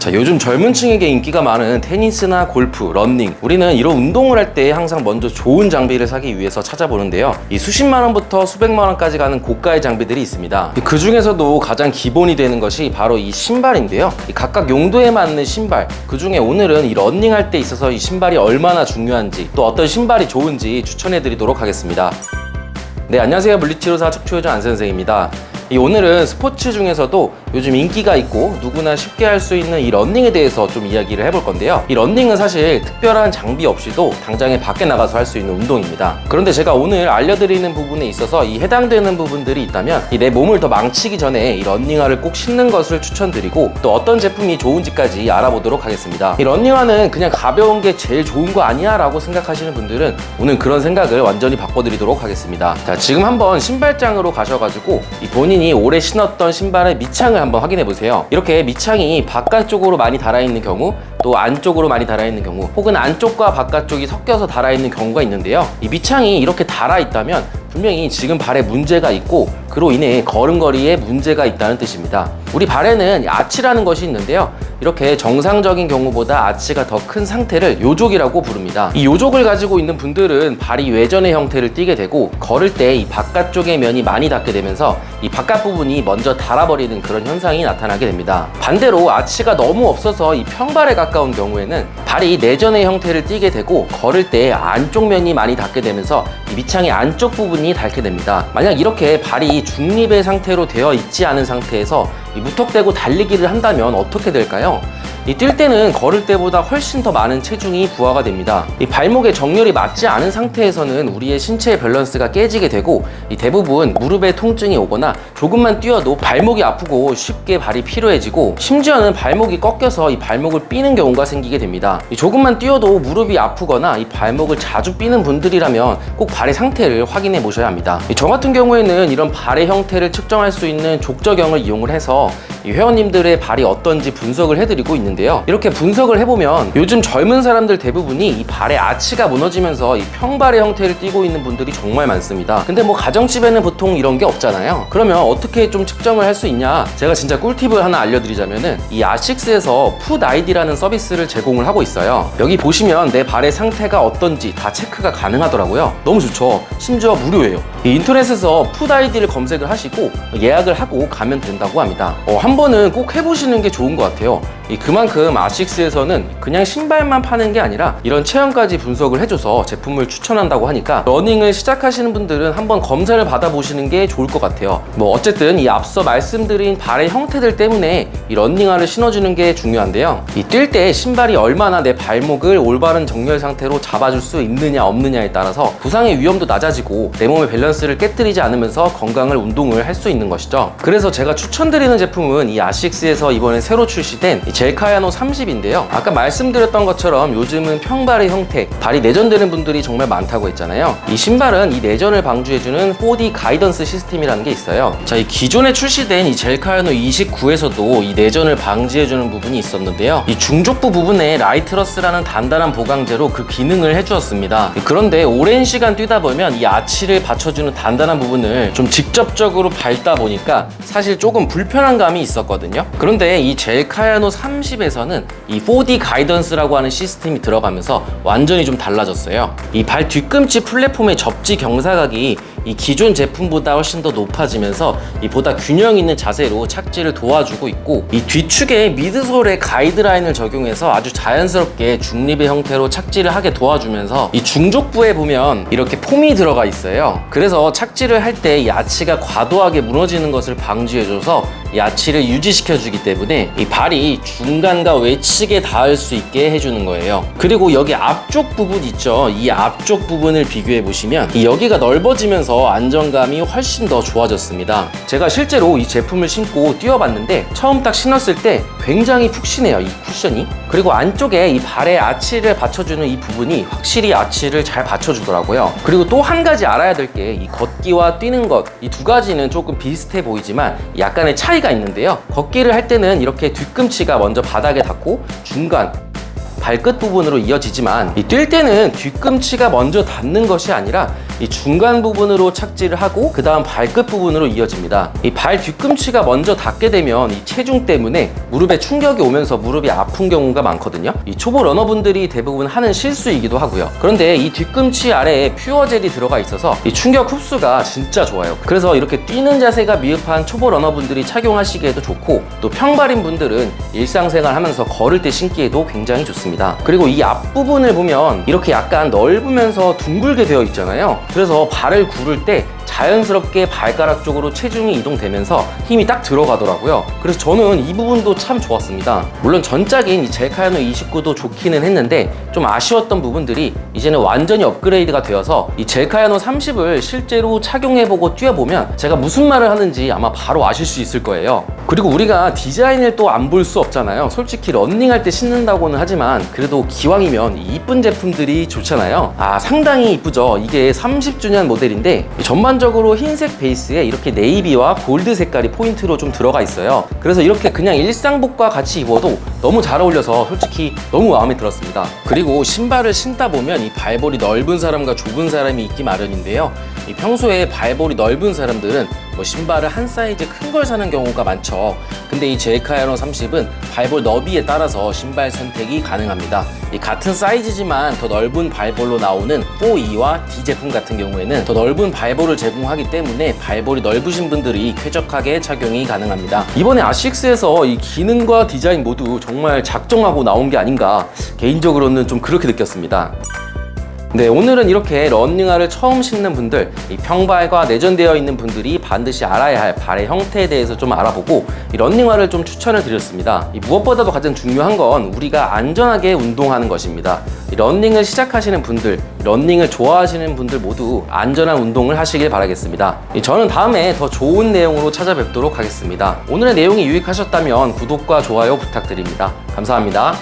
자, 요즘 젊은 층에게 인기가 많은 테니스나 골프, 런닝. 우리는 이런 운동을 할 때 항상 먼저 좋은 장비를 사기 위해서 찾아보는데요. 이 수십만 원부터 수백만 원까지 가는 고가의 장비들이 있습니다. 그 중에서도 가장 기본이 되는 것이 바로 이 신발인데요. 이 각각 용도에 맞는 신발. 그 중에 오늘은 이 런닝 할 때 있어서 이 신발이 얼마나 중요한지 또 어떤 신발이 좋은지 추천해 드리도록 하겠습니다. 네, 안녕하세요. 물리치료사 척추교정 안 선생입니다. 이 오늘은 스포츠 중에서도 요즘 인기가 있고 누구나 쉽게 할 수 있는 이 런닝에 대해서 좀 이야기를 해볼 건데요. 이 런닝은 사실 특별한 장비 없이도 당장에 밖에 나가서 할 수 있는 운동입니다. 그런데 제가 오늘 알려드리는 부분에 있어서 이 해당되는 부분들이 있다면 이내 몸을 더 망치기 전에 이 런닝화를 꼭 신는 것을 추천드리고 또 어떤 제품이 좋은지까지 알아보도록 하겠습니다. 이 런닝화는 그냥 가벼운 게 제일 좋은 거 아니야? 라고 생각하시는 분들은 오늘 그런 생각을 완전히 바꿔드리도록 하겠습니다. 자, 지금 한번 신발장으로 가셔가지고 이 본인 이 오래 신었던 신발의 밑창을 한번 확인해 보세요. 이렇게 밑창이 바깥쪽으로 많이 달아있는 경우 또 안쪽으로 많이 달아있는 경우 혹은 안쪽과 바깥쪽이 섞여서 달아있는 경우가 있는데요. 이 밑창이 이렇게 달아있다면 분명히 지금 발에 문제가 있고 그로 인해 걸음걸이에 문제가 있다는 뜻입니다. 우리 발에는 아치라는 것이 있는데요. 이렇게 정상적인 경우보다 아치가 더 큰 상태를 요족이라고 부릅니다. 이 요족을 가지고 있는 분들은 발이 외전의 형태를 띠게 되고 걸을 때 이 바깥쪽의 면이 많이 닿게 되면서 이 바깥 부분이 먼저 닳아버리는 그런 현상이 나타나게 됩니다. 반대로 아치가 너무 없어서 이 평발에 가까운 경우에는 발이 내전의 형태를 띠게 되고 걸을 때 안쪽 면이 많이 닿게 되면서 이 밑창의 안쪽 부분이 닳게 됩니다. 만약 이렇게 발이 중립의 상태로 되어 있지 않은 상태에서 이 무턱대고 달리기를 한다면 어떻게 될까요? 이 뛸 때는 걸을 때보다 훨씬 더 많은 체중이 부하가 됩니다. 이 발목의 정렬이 맞지 않은 상태에서는 우리의 신체의 밸런스가 깨지게 되고 이 대부분 무릎에 통증이 오거나 조금만 뛰어도 발목이 아프고 쉽게 발이 피로해지고 심지어는 발목이 꺾여서 이 발목을 삐는 경우가 생기게 됩니다. 이 조금만 뛰어도 무릎이 아프거나 이 발목을 자주 삐는 분들이라면 꼭 발의 상태를 확인해 보셔야 합니다. 이저 같은 경우에는 이런 발의 형태를 측정할 수 있는 족저경을 이용을 해서 이 회원님들의 발이 어떤지 분석을 해드리고 있는데 요. 이렇게 분석을 해보면 요즘 젊은 사람들 대부분이 이 발의 아치가 무너지면서 이 평발의 형태를 띠고 있는 분들이 정말 많습니다. 근데 뭐 가정집에는 보통 이런 게 없잖아요. 그러면 어떻게 좀 측정을 할 수 있냐? 제가 진짜 꿀팁을 하나 알려드리자면은 이 아식스에서 풋 아이디라는 서비스를 제공을 하고 있어요. 여기 보시면 내 발의 상태가 어떤지 다 체크가 가능하더라고요. 너무 좋죠. 심지어 무료예요. 이 인터넷에서 풋 아이디를 검색을 하시고 예약을 하고 가면 된다고 합니다. 어, 한 번은 꼭 해보시는 게 좋은 것 같아요. 이 그만큼 아식스에서는 그냥 신발만 파는 게 아니라 이런 체형까지 분석을 해줘서 제품을 추천한다고 하니까 러닝을 시작하시는 분들은 한번 검사를 받아보시는 게 좋을 것 같아요. 뭐 어쨌든 이 앞서 말씀드린 발의 형태들 때문에 이 러닝화를 신어주는 게 중요한데요. 이 뛸 때 신발이 얼마나 내 발목을 올바른 정렬 상태로 잡아줄 수 있느냐 없느냐에 따라서 부상의 위험도 낮아지고 내 몸의 밸런스를 깨뜨리지 않으면서 건강을 운동을 할 수 있는 것이죠. 그래서 제가 추천드리는 제품은 이 아식스에서 이번에 새로 출시된 이 젤카야노 30인데요. 아까 말씀드렸던 것처럼 요즘은 평발의 형태, 발이 내전되는 분들이 정말 많다고 했잖아요. 이 신발은 이 내전을 방지해주는 4D 가이던스 시스템이라는 게 있어요. 자, 이 기존에 출시된 이 젤카야노 29에서도 이 내전을 방지해주는 부분이 있었는데요. 이 중족부 부분에 라이트러스라는 단단한 보강제로 그 기능을 해주었습니다. 그런데 오랜 시간 뛰다 보면 이 아치를 받쳐주는 단단한 부분을 좀 직접적으로 밟다 보니까 사실 조금 불편한 감이 있었거든요. 그런데 이 젤카야노 30에서는 이 4D 가이던스라고 하는 시스템이 들어가면서 완전히 좀 달라졌어요. 이 발 뒤꿈치 플랫폼의 접지 경사각이 이 기존 제품보다 훨씬 더 높아지면서 이 보다 균형 있는 자세로 착지를 도와주고 있고 이 뒤축에 미드솔에 가이드라인을 적용해서 아주 자연스럽게 중립의 형태로 착지를 하게 도와주면서 이 중족부에 보면 이렇게 폼이 들어가 있어요. 그래서 착지를 할때이 아치가 과도하게 무너지는 것을 방지해줘서 이 아치를 유지시켜주기 때문에 이 발이 중간과 외측에 닿을 수 있게 해주는 거예요. 그리고 여기 앞쪽 부분 있죠. 이 앞쪽 부분을 비교해 보시면 이 여기가 넓어지면서 안정감이 훨씬 더 좋아졌습니다. 제가 실제로 이 제품을 신고 뛰어봤는데 처음 딱 신었을 때 굉장히 푹신해요. 이 쿠션이. 그리고 안쪽에 이 발의 아치를 받쳐주는 이 부분이 확실히 아치를 잘 받쳐주더라고요. 그리고 또 한 가지 알아야 될 게 이 걷기와 뛰는 것 이 두 가지는 조금 비슷해 보이지만 약간의 차이가 있는데요. 걷기를 할 때는 이렇게 뒤꿈치가 먼저 바닥에 닿고 중간 발끝 부분으로 이어지지만 이 뛸 때는 뒤꿈치가 먼저 닿는 것이 아니라 이 중간 부분으로 착지를 하고 그 다음 발끝 부분으로 이어집니다. 이 발 뒤꿈치가 먼저 닿게 되면 이 체중 때문에 무릎에 충격이 오면서 무릎이 아픈 경우가 많거든요. 이 초보 러너분들이 대부분 하는 실수이기도 하고요. 그런데 이 뒤꿈치 아래에 퓨어젤이 들어가 있어서 이 충격 흡수가 진짜 좋아요. 그래서 이렇게 뛰는 자세가 미흡한 초보 러너분들이 착용하시기에도 좋고 또 평발인 분들은 일상생활 하면서 걸을 때 신기에도 굉장히 좋습니다. 그리고 이 앞부분을 보면 이렇게 약간 넓으면서 둥글게 되어 있잖아요. 그래서 발을 구를 때 자연스럽게 발가락 쪽으로 체중이 이동되면서 힘이 딱 들어가더라고요. 그래서 저는 이 부분도 참 좋았습니다. 물론 전작인 이 젤카야노 29도 좋기는 했는데 좀 아쉬웠던 부분들이 이제는 완전히 업그레이드가 되어서 이 젤카야노 30을 실제로 착용해보고 뛰어보면 제가 무슨 말을 하는지 아마 바로 아실 수 있을 거예요. 그리고 우리가 디자인을 또 안 볼 수 없잖아요. 솔직히 런닝할 때 신는다고는 하지만 그래도 기왕이면 이 이쁜 제품들이 좋잖아요. 아 상당히 이쁘죠. 이게 30주년 모델인데 전반적으로 흰색 베이스에 이렇게 네이비와 골드 색깔이 포인트로 좀 들어가 있어요. 그래서 이렇게 그냥 일상복과 같이 입어도 너무 잘 어울려서 솔직히 너무 마음에 들었습니다. 그리고 신발을 신다 보면 이 발볼이 넓은 사람과 좁은 사람이 있기 마련인데요. 이 평소에 발볼이 넓은 사람들은 뭐 신발을 한 사이즈 큰 걸 사는 경우가 많죠. 근데 이 제이카야노 30은 발볼 너비에 따라서 신발 선택이 가능합니다. 이 같은 사이즈지만 더 넓은 발볼로 나오는 4E와 D 제품 같은 경우에는 더 넓은 발볼을 제공하기 때문에 발볼이 넓으신 분들이 쾌적하게 착용이 가능합니다. 이번에 아식스에서 이 기능과 디자인 모두 정말 작정하고 나온 게 아닌가 개인적으로는 좀 그렇게 느꼈습니다. 네, 오늘은 이렇게 런닝화를 처음 신는 분들, 이 평발과 내전되어 있는 분들이 반드시 알아야 할 발의 형태에 대해서 좀 알아보고 이 런닝화를 좀 추천을 드렸습니다. 이 무엇보다도 가장 중요한 건 우리가 안전하게 운동하는 것입니다. 이 런닝을 시작하시는 분들, 런닝을 좋아하시는 분들 모두 안전한 운동을 하시길 바라겠습니다. 이 저는 다음에 더 좋은 내용으로 찾아뵙도록 하겠습니다. 오늘의 내용이 유익하셨다면 구독과 좋아요 부탁드립니다. 감사합니다.